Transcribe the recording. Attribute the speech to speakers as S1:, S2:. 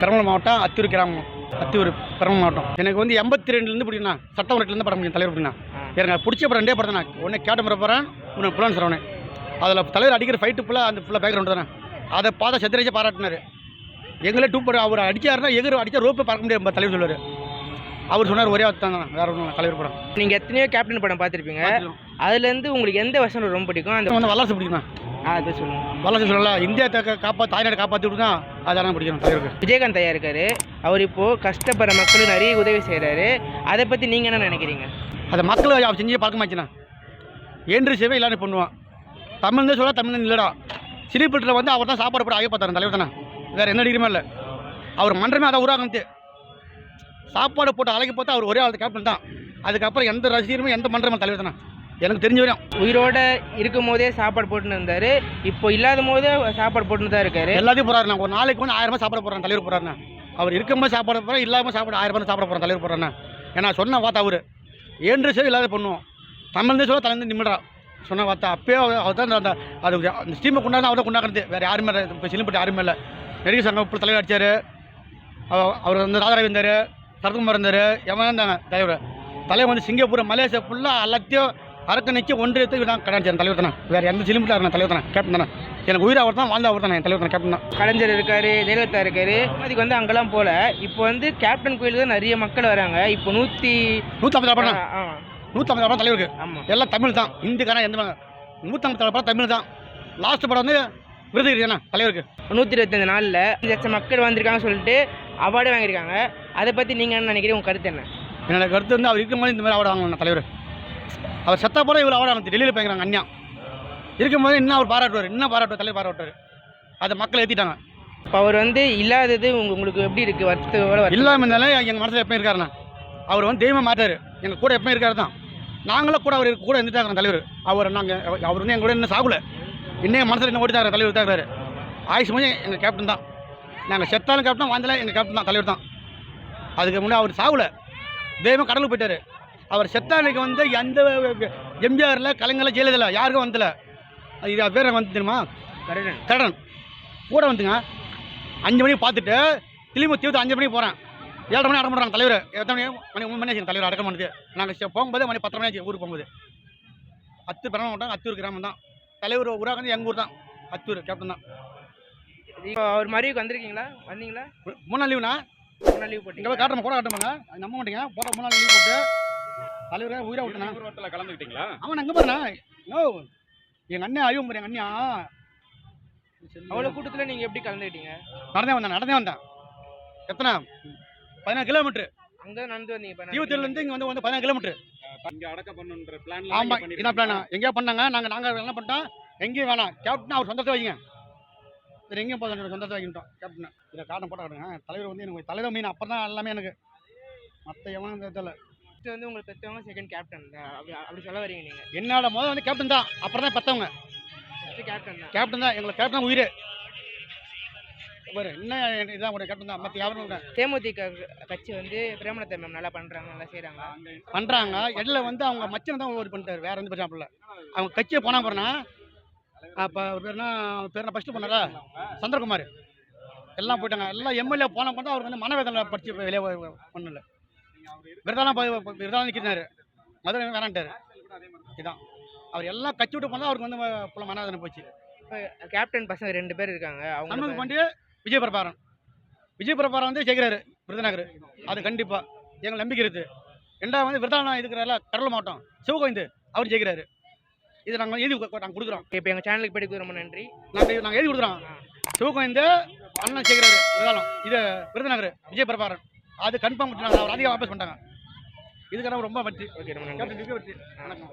S1: பெரம்பலூர் மாவட்டம் அத்தியூர் கிராமம். அத்தியூர் பெரம்பலூர் மாவட்டம். எனக்கு வந்து எண்பத்தி ரெண்டுலேருந்து பிடிக்குண்ணா சட்டமன்றத்துலேருந்து படம் முடியும் தலைவர் பிடினா எனக்கு பிடிச்ச படம் ரெண்டே படம் தானே ஒன்று கேட்ட முறை போகிறேன் ஒன்று புலன் சரவணன் அதில் தலைவர் அடிக்கிற ஃபைட்டு ஃபுல்லாக அந்த ஃபுல்லாக பேக்ரவுண்டு தானே அதை பார்த்த சத்திரஜை பாராட்டினார். எங்களே டூ படம் அவர் அடிச்சாருன்னா எதிர் அடிச்சா ரோப்பை பார்க்க முடியாது தலைவர் சொல்லுவார். அவர் சொன்னார் ஒரே வார்த்தை தான் வேற ஒன்றும் தலைவர் படம்
S2: நீங்கள் எத்தனையோ கேப்டன் படம் பார்த்துருப்பீங்க. அதுலேருந்து உங்களுக்கு எந்த வசனம் ரொம்ப பிடிக்கும்? அந்த
S1: வந்து வல்லரசு பிடிக்குமா
S2: ஆ, அது சொல்லுங்கள்
S1: வல்லரசு சொல்லலாம் இந்தியா தக்க காப்பா தாய்நாடு காப்பாற்றி தான் அதான் பிடிக்கணும் தலைவருக்கு.
S2: விஜயகாந்த் ஐயா இருக்காரு அவர் இப்போது கஷ்டப்படுற மக்களுக்கு நிறைய உதவி செய்கிறாரு அதை பற்றி நீங்கள் என்ன நினைக்கிறீங்க?
S1: அதை மக்கள் அவர் செஞ்சே பழக்கமாச்சுண்ணா என்று சேவை எல்லாரும் பண்ணுவான். தமிழ் தான் சொல்ல தமிழ் இல்லைடா. சிலிப்பிட்டில் வந்து அவர் தான் சாப்பாடு போட ஆகி பார்த்தாரு தலைவர் தானே. வேறு என்ன டிகிரிமே இல்லை. அவர் மன்றமே அதை உருவாக்கணுத்து சாப்பாடு போட்டு அழகி பார்த்தா அவர் ஒரே ஆள் கேப்டன் தான். அதுக்கப்புறம் எந்த ரசிகருமே எந்த மன்றமே தலைவர் தானே. எனக்கு தெரிஞ்ச வரையும்.
S2: உயிரோட இருக்கும் போதே சாப்பாடு போட்டுன்னு இருந்தார். இப்போ இல்லாத போதே சாப்பாடு போட்டுன்னு தான் இருக்காரு.
S1: எல்லாத்தையும் போகிறாருண்ணா ஒரு நாளைக்கு வந்து ஆயிரம் ரூபாய் சாப்பிட போகிறான் தலைவர் போகிறாருண்ணா அவர் இருக்கும்போது சாப்பாடு போகிறேன் இல்லாமல் சாப்பாடு ஆயிரம் ரூபாய் சாப்பிட போகிறான் தலைவர் போகிறாண்ணா ஏன்னா சொன்ன வார்த்தை அவர். ஏன்று சேவை இல்லாத பண்ணுவோம் தமிழ் சொல்ல தலைந்து நிமிடா சொன்ன வார்த்தை. அப்பயே அவர் தான் அந்த அது அந்த ஸ்டீமை கொண்டாந்து அவர் தான் கொண்டாடுறது. வேறு யாருமே இல்லை இப்போ சிலிம்பட்டி யாருமே இல்லை நடிகர் சங்கம் இப்போ தலைவர் அடிச்சார். அவர் வந்து ராதாரவி இருந்தார். சரத்குமார் இருந்தார். எவன் இருந்தாங்க? தலைவர். தலைவர் வந்து சிங்கப்பூர் மலேசியா ஃபுல்லாக எல்லாத்தையும் அரக்கணிச்சு ஒன்றியத்தை நான் கடாச்சார் தலைவர் தானே? வேறு எந்த சிலிம்பிட்டாக இருந்தா தலைவர் தானே? கேப்டன் தானே? எனக்கு உயிர் அவர் தான் வாழ்ந்த அவர் தானே தலைவர் தானே கேப்டன் தான்.
S2: கலைஞர் இருக்காரு ஜெயலலிதா இருக்காரு. அதுக்கு வந்து அங்கெல்லாம் போல. இப்போ வந்து கேப்டன் கோயிலுக்கு தான் நிறைய மக்கள் வராங்க. இப்போ நூற்றி
S1: நூற்றம்பது படம் நூற்றம்பது படம் தலைவருக்கு.
S2: ஆமாம்
S1: எல்லாம் தமிழ் தான். இந்துக்காரன் எந்த நூற்றம்பது படம் தமிழ் தான். லாஸ்ட் படம் வந்து விருதுகிரி தானே தலைவருக்கு?
S2: நூற்றி இருபத்தஞ்சு நாளில் லட்சம் மக்கள் வந்திருக்காங்கன்னு சொல்லிட்டு அவார்டு வாங்கியிருக்காங்க. அதை பற்றி நீங்கள் என்ன நினைக்கிறீங்க? உங்கள் கருத்து என்ன?
S1: என்னோட கருத்து வந்து அவர் இருக்கும்போது இந்த மாதிரி அவார்டு வாங்கணும் தலைவர். அவர் செத்தா போல இவ்வளோ அவார்டு வாங்க டெல்லியில் போய்க்கிறாங்க அண்ணா. இருக்கும்போது இன்னும் அவர் பாராட்டுவார் இன்னும் பாராட்டுவார் தலைவர் பாராட்டுவார். அதை மக்கள் ஏற்றிட்டாங்க
S2: இப்போ அவர் வந்து இல்லாதது உங்க- உங்களுக்கு எப்படி இருக்குது வருத்தத்தோட
S1: இல்லாமல் இருந்தாலும் எங்கள் மனசில் எப்பயும் இருக்காருண்ணா. அவர் வந்து தெய்வம் மாட்டார் எங்கள் கூட எப்பயும் இருக்காரு தான். நாங்களும் கூட அவர் கூட இருந்துட்டாங்க தலைவர். அவர் நாங்கள் அவர் வந்து எங்க கூட இன்னும் சாகல. இன்னும் என் மனசில் என்ன ஓடிட்டாரு தலைவர் தான் இருக்காரு. ஆயுஷ் முடிஞ்சு எங்கள் கேப்டன் தான். நாங்கள் செத்தாலும் கேப்டன் வாழ்ந்தாலும் எங்கள் கேப்டன் தான் தலைவர் தான். அதுக்கு முன்னே அவர் சாகல. தெய்வம் கடலுக்கு போயிட்டாரு. அவர் செத்தானுக்கு வந்து எந்த எம்ஜிஆரில் கலைஞரில் ஜெயலலிதா யாருக்கும் வந்தல. அது இது பேர் வந்து தெரியுமா?
S2: கருடன்
S1: கடன் கூட வந்துங்க. அஞ்சு மணிக்கு பார்த்துட்டு திரும்ப தீர்த்து அஞ்சு மணிக்கு போகிறேன் ஏழரை மணி அடக்க பண்ணுறாங்க தலைவர். எத்தனை மணி மணி மூணு மணி ஆச்சு தலைவர் அடக்கம் பண்ணுது. நாங்கள் போகும்போது மணி பத்தரை மணி ஆச்சு ஊருக்கு போகும்போது. அத்து பிறந்த மாட்டோம் அத்தூர் கிராமம் தான். தலைவர் ஊராக வந்து எங்கள் ஊர் தான். அத்தூர் கேப்டன் தான்.
S2: அவர் மறைவுக்கு வந்திருக்கீங்களா? வந்தீங்களா?
S1: மூணு நாள் லீவுனா
S2: மூணு நாள் லீவ்
S1: போய் காட்டுறோம் கூட காட்டுமாங்க நம்ப மாட்டீங்க. போட்ட மூணு நாள் லீவ் போட்டு தலைவரே உயிரை விட்டுனா
S3: ஊர்வலத்தில் கலந்துக்கிட்டீங்களா?
S1: அவன் அங்கே பாருண்ணா. நோ எங்கள் அண்ணன் ஐயோ எங்கள் அண்ணா
S2: அவ்வளோ கூட்டத்தில் நீங்கள் எப்படி கலந்துக்கிட்டீங்க?
S1: நடந்தே வந்தேன் நடந்தே வந்தேன். எத்தனை? பதினாறு கிலோமீட்ரு
S2: அங்கே நடந்து வந்தீங்க
S1: தீவத்திலேருந்து இங்கே வந்து வந்து பதினாறு கிலோமீட்ரு
S3: இங்க அடக்க பண்ணுன்ற பிளான்
S1: ஆமாம் என்ன பிளானா எங்கேயா பண்ணாங்க? நாங்கள் நாங்கள் என்ன பண்ணிட்டோம்? எங்கேயும் வேணாம். கேப்டன் அவர் சொந்தத்தை வைங்க. சரி எங்கேயும் போதும் சொந்தத்தை வைக்கிட்டோம் கேப்டன். இதை காட்டம் போட்டு காட்டுங்க. தலைவர் வந்து எனக்கு தலைவர் மீன் அப்புறம் தான் எல்லாமே எனக்கு. மற்ற எவனும் தெரியல
S2: ஃபஸ்ட்டு வந்து உங்களுக்கு பெற்றவங்க செகண்ட் கேப்டன் அப்படி அப்படி சொல்ல வரீங்க நீங்கள்
S1: என்னோட முதல் வந்து கேப்டன் தான் அப்புறம் தான் பெற்றவங்க
S2: ஃபஸ்ட்டு கேப்டன் தான்.
S1: கேப்டன் தான் எங்களுக்கு கேப்டன் உயிர். பாரு என்ன இதான் ஒரு கேப்டன் தான்? மற்ற யாரும்
S2: தேமுதிக கட்சி வந்து பிரேமலதா மேம் நல்லா பண்ணுறாங்க நல்லா செய்கிறாங்க
S1: பண்ணுறாங்க இடையில வந்து அவங்க மச்சனை தான் ஓடி பண்ணிட்டாரு வேற எந்த பிரச்சனை இல்லை. அவங்க கட்சியை போனா போறேன்னா அப்போ பேர்னா பேர் ஃபஸ்ட்டு பண்ணாரா? சந்திரகுமார். எல்லாம் போயிட்டாங்க. எல்லாம் எம்எல்ஏ போன பண்ணா அவர் வந்து மனவேதனை படிச்சு வெளியே பண்ணல. விருதாலாம் போய் விருதாலாம் நிற்கிறாரு மதுரை வேணான்ட்டாரு. இதான். அவர் எல்லாம் கட்சி விட்டு போனால் அவருக்கு வந்து புள்ள மனவேதனை போச்சு.
S2: இப்போ கேப்டன் பசங்க ரெண்டு பேர் இருக்காங்க. அவங்க
S1: சண்முக பாண்டிய விஜய் பிரபாரன் விஜய் பிரபாரன் வந்து ஜெயிக்கிறாரு விருதுநகர். அது கண்டிப்பாக எங்களுக்கு நம்பிக்கை இருக்குது ரெண்டாவது வந்து விருதானா இருக்கிறாரில்ல கடலூர் மாவட்டம் சிவகோவிந்து அவர் ஜெயிக்கிறாரு. இது நாங்கள் எழுதி நாங்கள் கொடுக்குறோம்.
S2: இப்போ எங்கள் சேனலுக்கு படிக்க ரொம்ப நன்றி.
S1: நாங்கள் நாங்கள் எழுதி கொடுக்குறோம். சிவகோவிந்து அண்ணன் ஜெயிக்கிறாரு விருதாலம் இது விருதுநகர் விஜய் பிரபாரன் அது கன்ஃபார்ம் அவர் அதிகம் வாபஸ் பண்ணிட்டாங்க. இதுக்கான ரொம்ப வெற்றி.
S2: ஓகே
S1: வெற்றி. வணக்கம்.